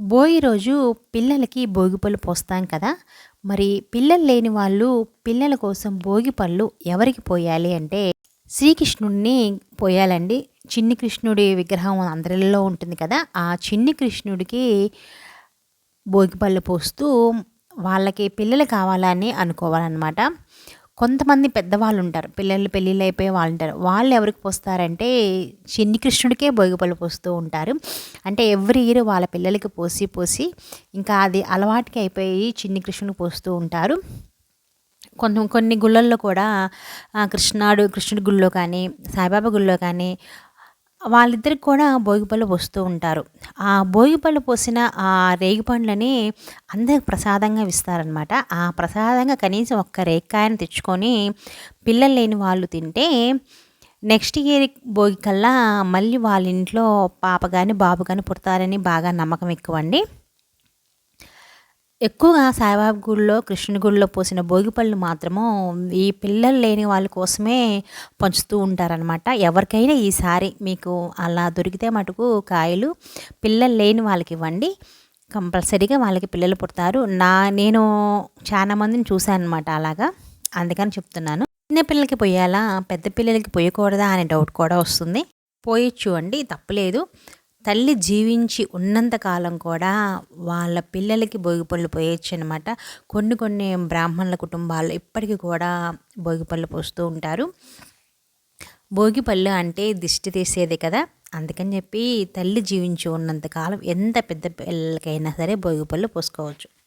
భోగి రోజు పిల్లలకి భోగి పళ్ళు పోస్తాం కదా. మరి పిల్లలు లేని వాళ్ళు పిల్లల కోసం భోగి పళ్ళు ఎవరికి పోయాలి అంటే శ్రీకృష్ణుడిని పోయాలండి. చిన్ని కృష్ణుడి విగ్రహం అందరిలో ఉంటుంది కదా. ఆ చిన్ని కృష్ణుడికి భోగి పళ్ళు పోస్తూ వాళ్ళకి పిల్లలు కావాలని అనుకోవాలన్నమాట. కొంతమంది పెద్దవాళ్ళు ఉంటారు పిల్లలు పెళ్ళిళ్ళు అయిపోయే వాళ్ళు ఉంటారు వాళ్ళు ఎవరికి పోస్తారంటే చిన్ని కృష్ణుడికే భోగిపళ్ళు పోస్తూ ఉంటారు. అంటే ఎవ్రీ ఇయర్ వాళ్ళ పిల్లలకి పోసి పోసి ఇంకా అది అలవాటుకి అయిపోయి చిన్ని కృష్ణుడికి పోస్తూ ఉంటారు. కొంత కొన్ని గుళ్ళల్లో కూడా కృష్ణాడు కృష్ణుడి గుళ్ళో కానీ సాయిబాబా గుళ్ళో కానీ వాళ్ళిద్దరికి కూడా భోగిపళ్ళు పోస్తూ ఉంటారు. ఆ భోగిపళ్ళు పోసిన ఆ రేగిపండ్లని అందరికి ప్రసాదంగా ఇస్తారనమాట ఆ ప్రసాదంగా కనీసం ఒక్క రేగికాయను తెచ్చుకొని పిల్లలు లేని వాళ్ళు తింటే నెక్స్ట్ ఇయర్ భోగి కల్లా మళ్ళీ వాళ్ళ ఇంట్లో పాప కానీ బాబు కానీ పుడతారని బాగా నమ్మకం ఎక్కువ అండి ఎక్కువగా సాయిబాబా గుడిలో కృష్ణుని గుడిలో పోసిన భోగిపళ్ళు మాత్రము ఈ పిల్లలు లేని వాళ్ళ కోసమే పంచుతూ ఉంటారనమాట ఎవరికైనా ఈసారి మీకు అలా దొరికితే మటుకు కాయలు పిల్లలు లేని వాళ్ళకి ఇవ్వండి. కంపల్సరీగా వాళ్ళకి పిల్లలు పుడతారు. నా నేను చాలా మందిని చూశాను అనమాట అలాగా. అందుకని చెప్తున్నాను. చిన్న పిల్లలకి పోయాలా పెద్ద పిల్లలకి పోయకూడదా అనే డౌట్ కూడా వస్తుంది. పోయొచ్చు అండి తప్పలేదు. తల్లి జీవించి ఉన్నంతకాలం కూడా వాళ్ళ పిల్లలకి భోగిపళ్ళు పోయొచ్చు అనమాట కొన్ని కొన్ని బ్రాహ్మణుల కుటుంబాలు ఇప్పటికీ కూడా భోగిపళ్ళు పోస్తూ ఉంటారు. భోగిపళ్ళు అంటే దిష్టి తీసేది కదా. అందుకని చెప్పి తల్లి జీవించి ఉన్నంతకాలం ఎంత పెద్ద పిల్లలకైనా సరే భోగిపళ్ళు పోసుకోవచ్చు.